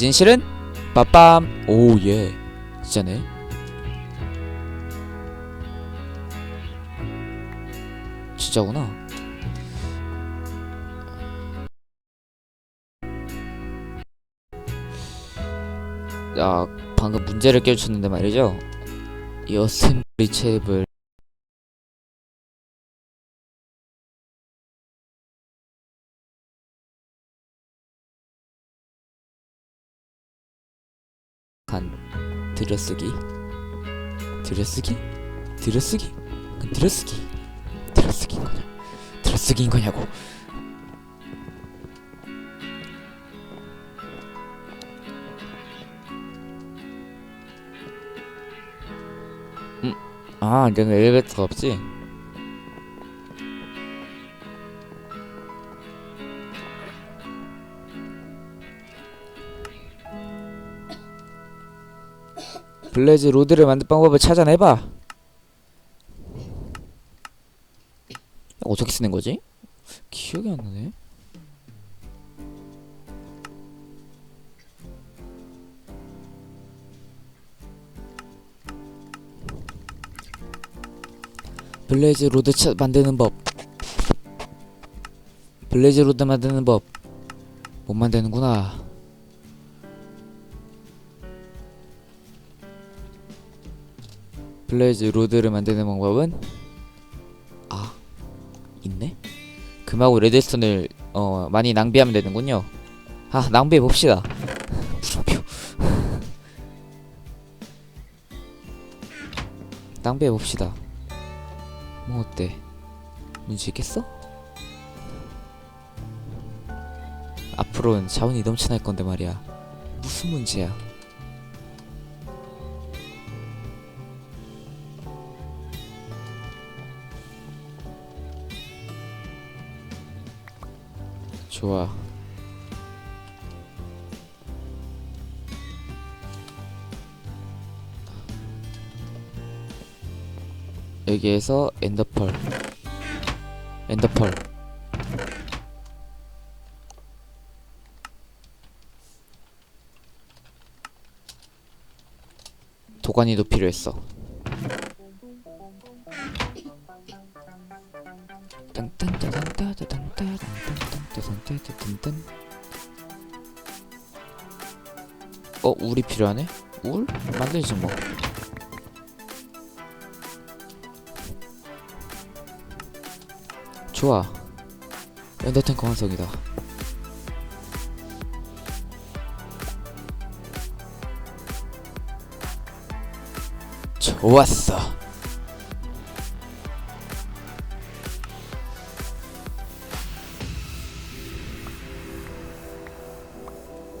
진실은? 빠빰 오예. 진짜네. 진짜구나. 야 방금 문제를 깨우쳤는데 말이죠. 이 어셈블리 간 들여쓰기. 들여쓰기? 들여쓰기? 간 들여쓰기? 들여쓰기인 거냐 들여쓰기인 거냐고. 음, 아 여기 엘리베이터가 없지 블레이즈 로드를 만들 방법을 찾아내봐. 어떻게 쓰는 거지? 기억이 안 나네. 블레이즈 로드 차, 만드는 법. 블레이즈 로드 만드는 법. 못 만드는구나. 블레이즈 로드를 만드는 방법은? 아 있네? 금하고 레드스톤을 어 많이 낭비하면 되는군요. 아 낭비해 봅시다. 물음표 낭비해 봅시다. 뭐 어때? 문제 있겠어? 앞으로는 자원이 넘쳐날 건데 말이야. 무슨 문제야 좋아. 여기에서 엔더펄. 엔더펄. 도가니도 필요했어. 딴딴따단따다단따단딴딴딴딴딴딴딴 어 울이 필요하네? 울? 만들지 뭐. 좋아. 엔더탱크 완성이다. 좋았어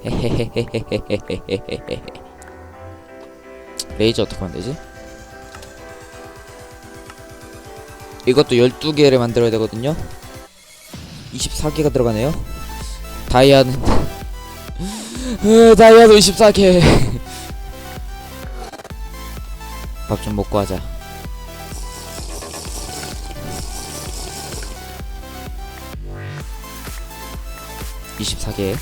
헤헤헤헤헤헤헤헤헤헤 레이저 어떻게 만들지? 이것도 12개를 만들어야 되거든요. 24개가 들어가네요. 다이아는 으, 다이아도 24개. 밥 좀 먹고 하자. (24개)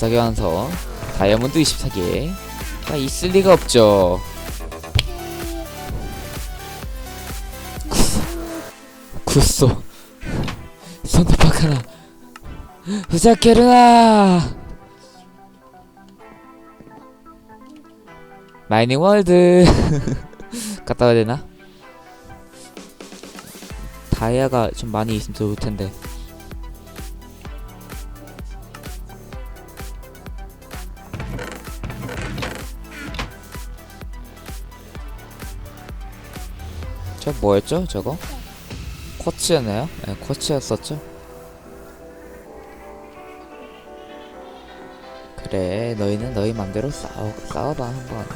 24개 완성 다이아몬드 24개. 아 있을 리가 없죠. 구쏘 손톱바카나. 후자케르나. 마이닝 월드. 갔다 와야 되나? 다이아가 좀 많이 있으면 좋을 텐데 저 뭐였죠 저거? 쿼츠였나요? 네, 쿼츠였었죠? 그래 너희는 너희 맘대로 싸워, 싸워봐 한번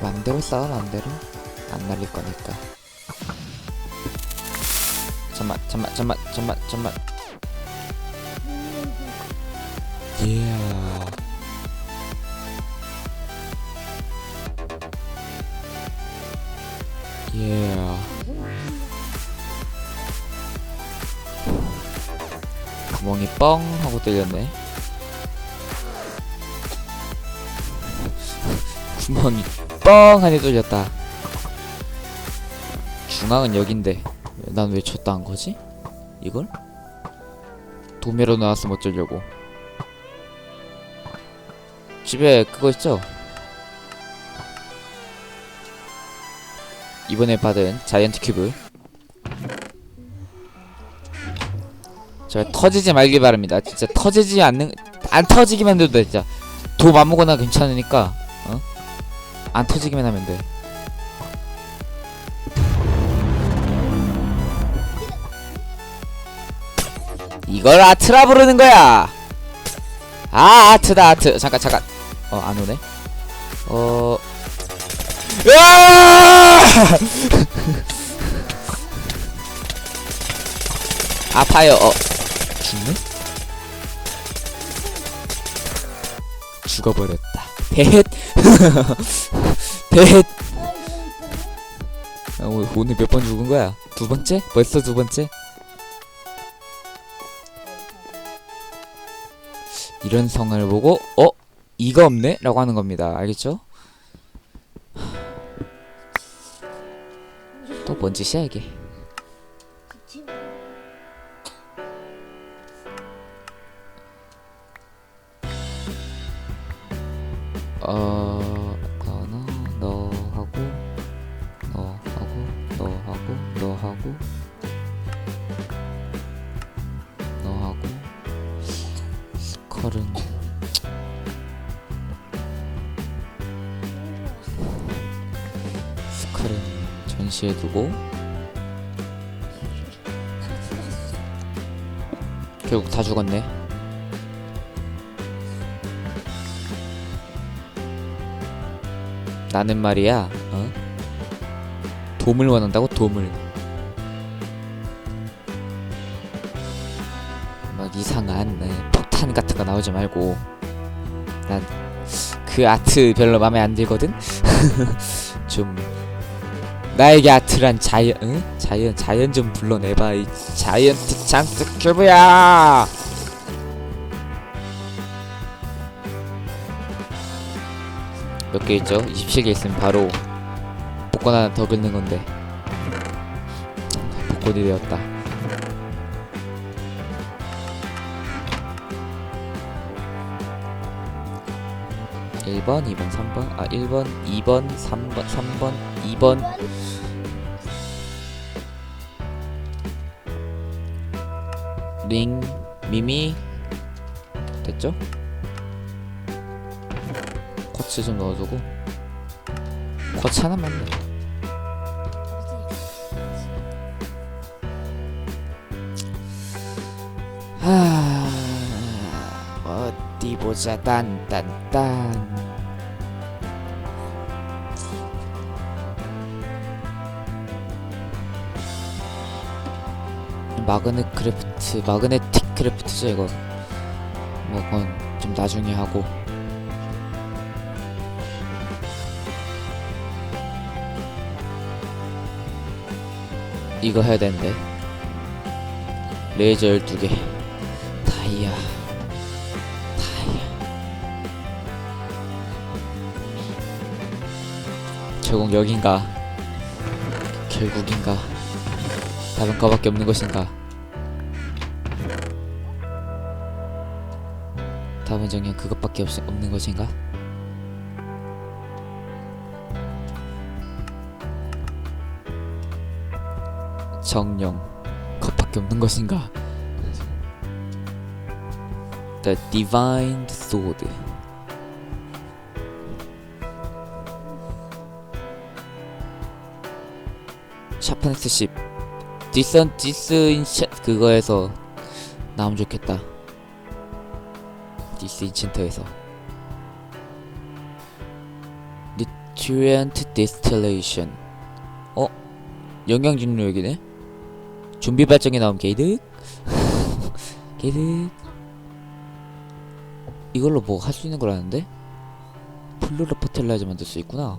맘대로 싸워 맘대로 안 날릴 거니까 잠만 잠만 잠만 잠만 잠만 뻥 하고 뚫렸네 구멍이 뻥 하니 뚫렸다 중앙은 여긴데 난 왜 쳤다 한 거지? 이걸? 도매로 나왔으면 어쩌려고 집에 그거 있죠? 이번에 받은 자이언트 큐브 저 터지지 말길 바랍니다. 진짜 터지지 않는 안 터지기만 해도 돼 진짜. 도 아무거나 괜찮으니까 어? 안 터지기만 하면 돼. 이걸 아트라 부르는 거야! 아 아트다 아트. 잠깐 잠깐. 어 안 오네? 어! 아파요. 어 죽어버렸다. 대헷. 대헷. 아, 오- 오늘 몇 번 죽은 거야? 두 번째? 벌써 두 번째? 이런 성을 보고 어? 이가 없네? 라고 하는 겁니다. 알겠죠? 또 뭔 짓이야 이게 나는 말이야, 어? 돔을 원한다고 돔을. 막 이상한 네, 폭탄 같은 거 나오지 말고. 난 그 아트 별로 마음에 안 들거든. 좀 나에게 아트란 자연, 응? 자연, 자연 좀 불러내봐 이 자이언트 찬스 큐브야. 몇 개 있죠? 27개 있으면 바로 복권 하나 더 긁는 건데 복권이 되었다. 일번이번삼번아 일번이번삼번삼번이번 링, 미미 됐죠? 코츠 좀 넣어두고 코츠 하나만 넣어 하... 어디 보자. 딴딴딴. 마그넷 크래프트 마그네틱 크래프트죠 이거. 뭐 그건 좀 나중에 하고 이거 해야 되는데. 레이저 12개. 다이아. 다이아. 결국 여긴가? 결국인가? 다른 거밖에 없는 것인가? 답은 정녕 그것밖에 없, 없는 것인가? 정령 그것밖에 없는 것인가? The Divine Sword 샤프네스 10 디선 디스인체 그거에서 나오면 좋겠다 디스인챈터에서 Nutrient Distillation 어? 영양진료액이네? 좀비 발정이 나오면 게이득? 게이득? 이걸로 뭐 할 수 있는 거라는데? 플루로 퍼텔라이저 만들 수 있구나.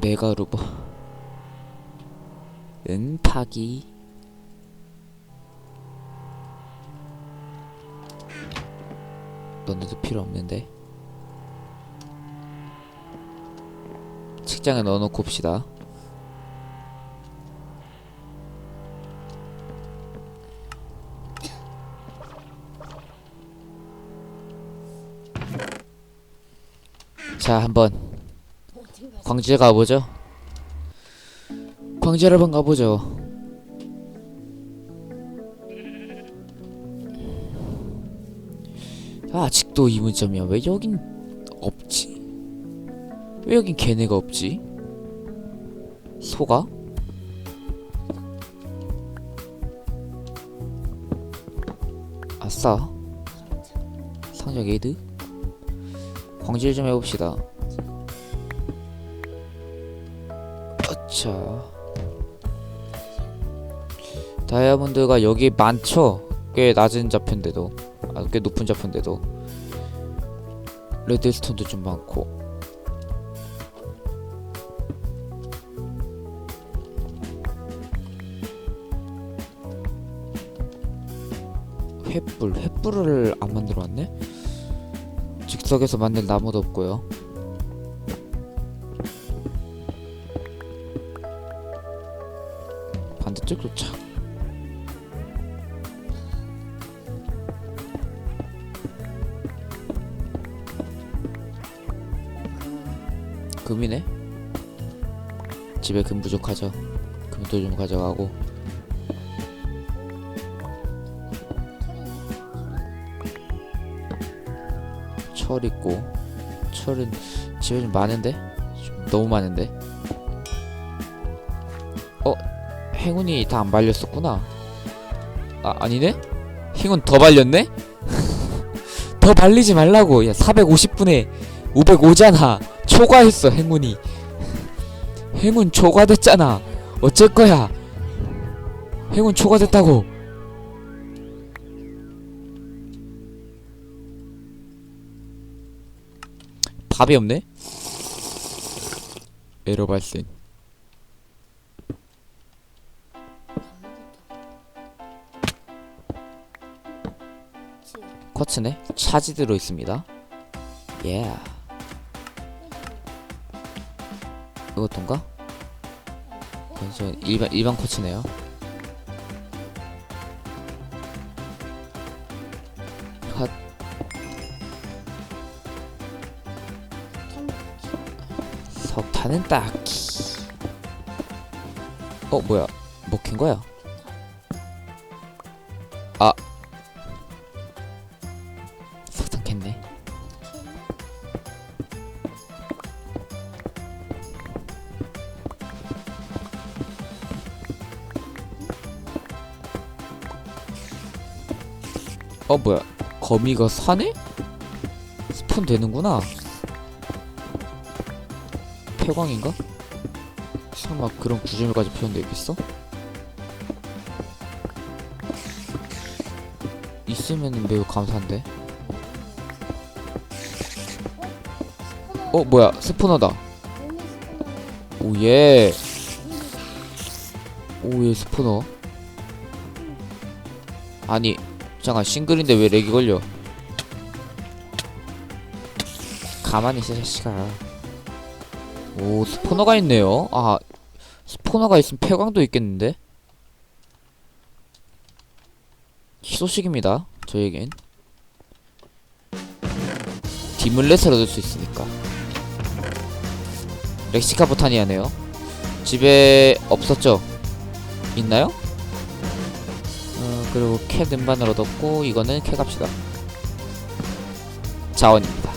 메가루버 은 파기. 너네도 필요 없는데 책장에 넣어놓고 옵시다. 자 한번 광주에 가보죠. 광주에 한번 가보죠. 아, 아직도 이 문점이야. 왜 여긴 왜 여긴 걔네가 없지? 소가? 아싸. 상자 게이드? 광질 좀 해봅시다. 아차. 다이아몬드가 여기 많죠? 꽤 낮은 좌표인데도. 아, 꽤 높은 좌표인데도. 레드스톤도 좀 많고 횃불 횃불을 안 만들어 왔네? 즉석에서 만든 나무도 없고요. 반대쪽도 참 금이네? 집에 금 부족하죠. 금도 좀 가져가고 철 있고 철은 집에 좀 많은데? 좀 너무 많은데? 어 행운이 다 안 발렸었구나. 아 아니네? 행운 더 발렸네? 더 발리지 말라고. 야 450분에 505잖아. 초과했어 행운이. 행운 초과됐잖아. 어쩔 거야? 행운 초과됐다고 밥이 없네? 에러 발생. 쿼츠네? 차지 들어 있습니다. 예 이것도인가? 저 일반 일반 쿼츠네요 석탄은 딱히. 어 뭐야? 먹힌 거야? 아. 캤네. 어 뭐야? 거미가 사네? 스폰 되는구나 폐광인가? 설마 그런 구조물까지 표현되어 있겠어? 있으면 매우 감사한데. 어 뭐야? 스포너다. 오예. 오예 스포너. 아니 잠깐 싱글인데 왜 렉이 걸려? 가만히 있어 자식아 오 스포너가 있네요. 아 스포너가 있으면 폐광도 있겠는데? 희소식입니다 저에겐. 디물렛을 얻을 수 있으니까. 렉시카 보타니아네요. 집에 없었죠? 있나요? 어, 그리고 캐 등반을 얻었고 이거는 캐 갑시다. 자원입니다.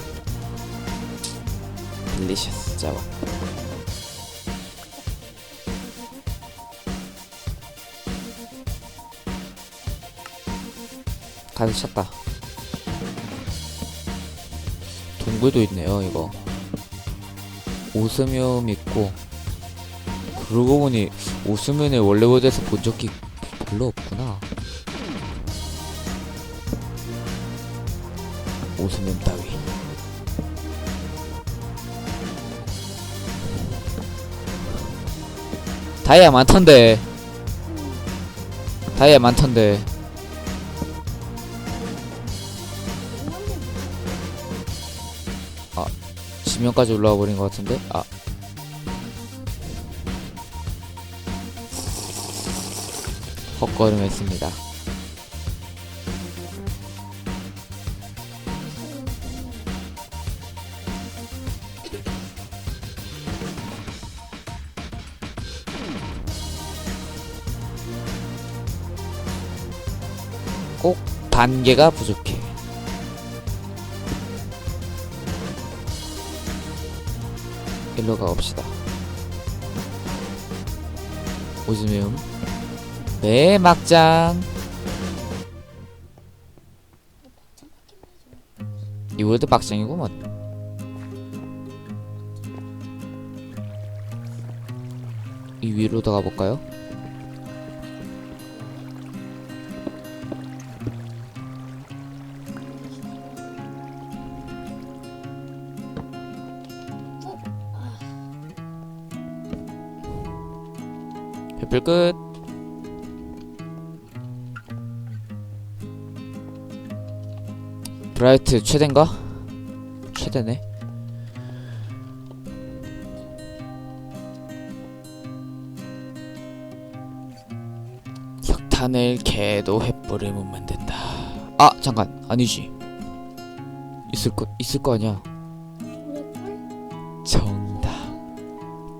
딜리셔스 자원 가득 찼다. 동굴도 있네요 이거. 오스뮴 있고 그러고 보니 오스뮴을 원래 모드에서 본 적이 별로 없구나. 오스뮴 따위. 다이아 많던데. 다이아 많던데 지면까지 올라와 버린 것 같은데? 아. 헛걸음했습니다. 꼭 반 개가 부족해 일로 가봅시다. 오즈메움. 네, 막장. 이월드 막장이구먼. 이 위로 더 가볼까요? 햇불 끝. 브라이트 최대인가? 최대네. 석탄을 개도 횃불을 못 만든다. 아 잠깐 아니지. 있을 거 있을 거 아니야. 정답.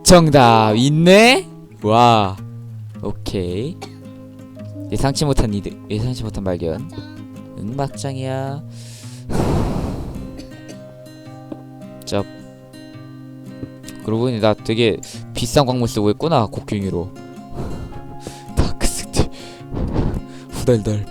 정답 있네? 와. 오케이. 예상치 못한 이득. 예상치 못한 발견. 응 막장이야. 짭. 그러고 보니 나 되게 비싼 광물 쓰고 있구나 곡괭이로. 다크스틸. 후달달.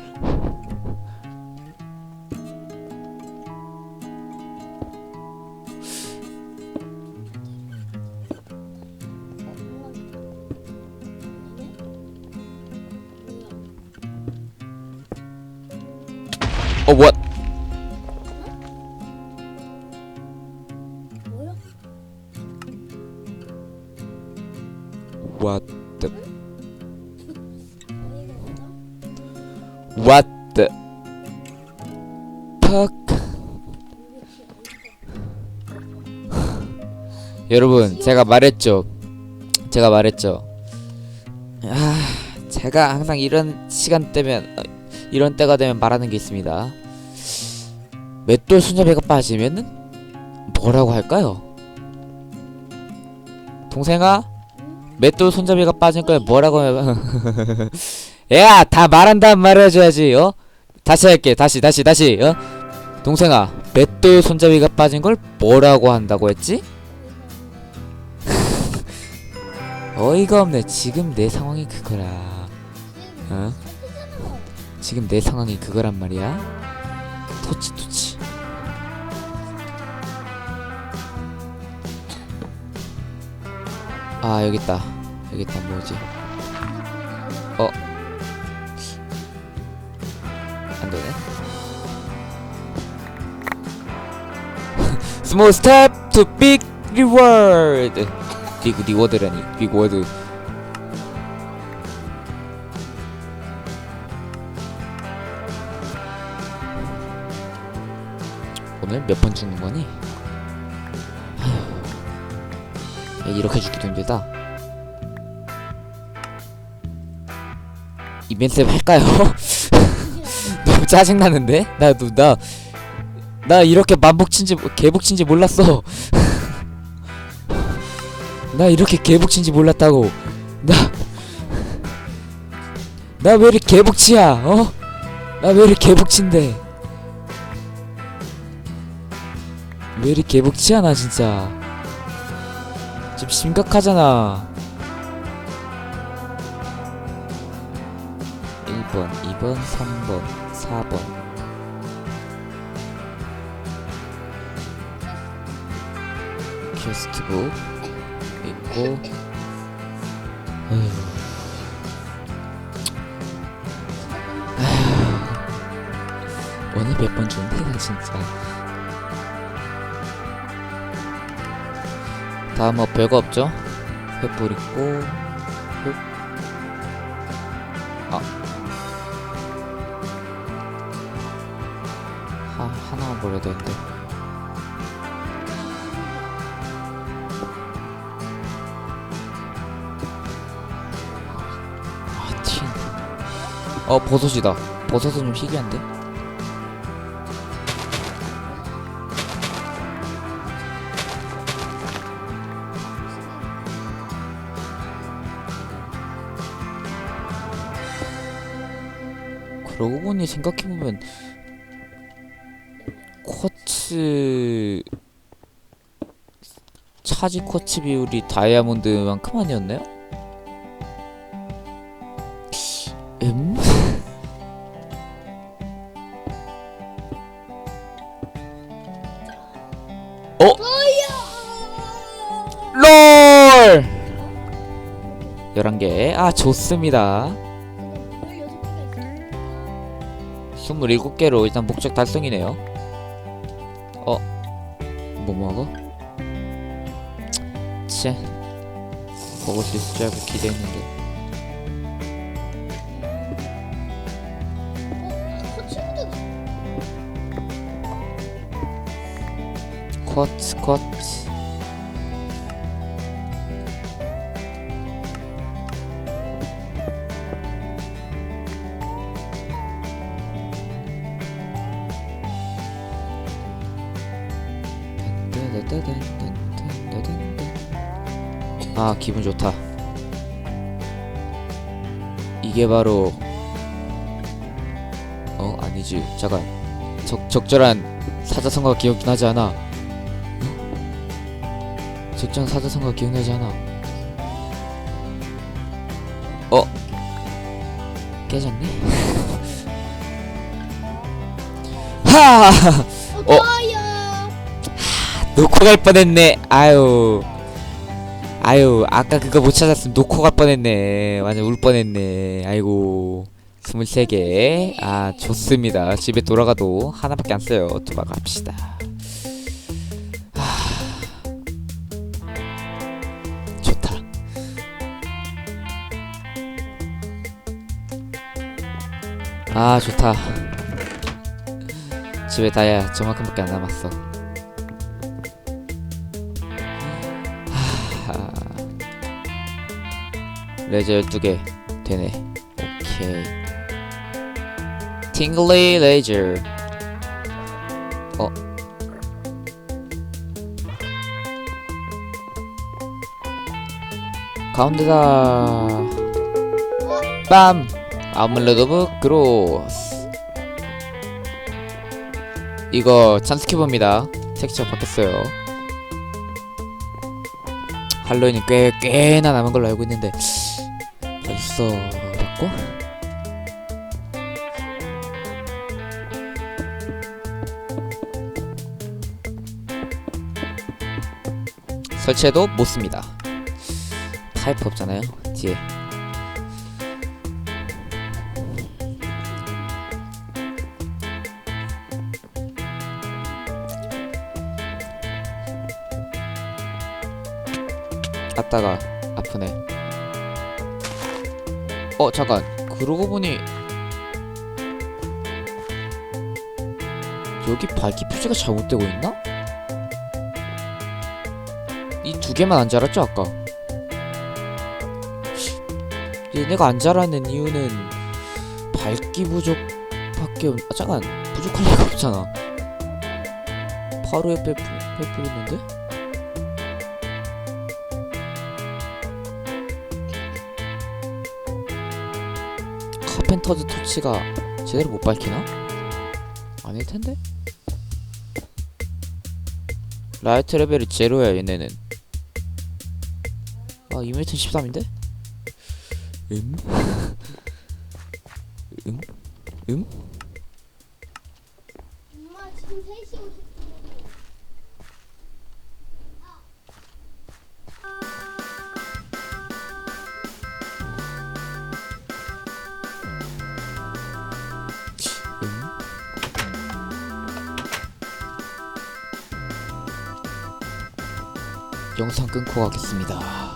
여러분 제가 말했죠. 제가 말했죠. 아 제가 항상 이런 시간 되면 어, 이런 때가 되면 말하는 게 있습니다. 맷돌 손잡이가 빠지면은 뭐라고 할까요? 동생아, 맷돌 손잡이가 빠진 거에 뭐라고 해? 야, 다 말한다는 말 해줘야지, 어? 다시 할게, 다시, 다시, 다시, 어? 동생아, 맷돌 손잡이가 빠진 걸 뭐라고 한다고 했지? 어이가 없네. 지금 내 상황이 그거라. 어? 지금 내 상황이 그거란 말이야. 토치 토치. 아 여기 있다. 여기 있다. 뭐지? 어. 안 되네. To big reward. 빅 리워드 라니. 빅 워드. 오늘 몇 번 죽는 거니? 야, 이렇게 죽기도 힘들다. 이벤트 할까요? 너무 짜증나는데? 나, 너, 나, 나 이렇게 만복 친지, 개복 친지 몰랐어. 나 이렇게 개복친지 몰랐다고. 나, 나 왜 이렇게 개복치야, 어? 나 왜 이렇게 개복친데? 왜 이렇게 개복치야, 나 진짜. 좀 심각하잖아. 1번, 2번, 3번, 4번. 퀘스트북 있고. 원이 몇 번 준대나 진짜. 다음 뭐 별거 없죠? 횃불 있고 횃... 아. 하나만 버려야 되는데. 어 버섯이다 버섯은 좀 희귀한데 그러고 보니 생각해보면 쿼츠 차지 쿼츠 비율이 다이아몬드만큼 아니었나요? 11개. 아, 좋습니다. 27개로 일단 목적 달성이네요. 어? 뭐 먹어? 치. 먹을 수 있을 줄 알고 기대했는데. 쿼츠, 쿼츠. 아 기분 좋다. 이게 바로 어 아니지. 잠깐. 적, 적절한 사자성어가 기억이 나지 않아. 응? 적절한 사자성어가 기억나지 않아. 어? 깨졌네? 하! 어? 놓고 갈 뻔했네. 아유. 아유, 아까 그거 못 찾았으면 놓고 갈 뻔했네. 완전 울 뻔했네. 아이고. 23개. 아, 좋습니다. 집에 돌아가도 하나밖에 안 써요. 돌아갑시다. 아. 좋다. 아, 좋다. 집에 다야 저만큼밖에 안 남았어. 레저 12개 되네. 오케이. 팅글리 레저. 어. 가운데다. 빰! 아무래도 부끄러스. 이거 찬스키버입니다. 텍스처 바뀌었어요. 할로윈이 꽤 꽤나 남은 걸로 알고 있는데 바꿔? 설치해도 못 씁니다. 타이프 없잖아요. 뒤에. 아따가 어 잠깐 그러고 보니 여기 밝기 표시가 잘못되고 있나? 이 두 개만 안 자랐죠 아까? 얘네가 안 자라는 이유는 밝기 부족밖에 없... 아 잠깐 부족할 리가 없잖아. 바로 옆에 펠프 있는데? 카펜터즈 토치가 제대로 못 밝히나? 아닐 텐데? 라이트 레벨이 제로야 얘네는 아 이메이트 13인데? 음? 음? 음? 끊고 가겠습니다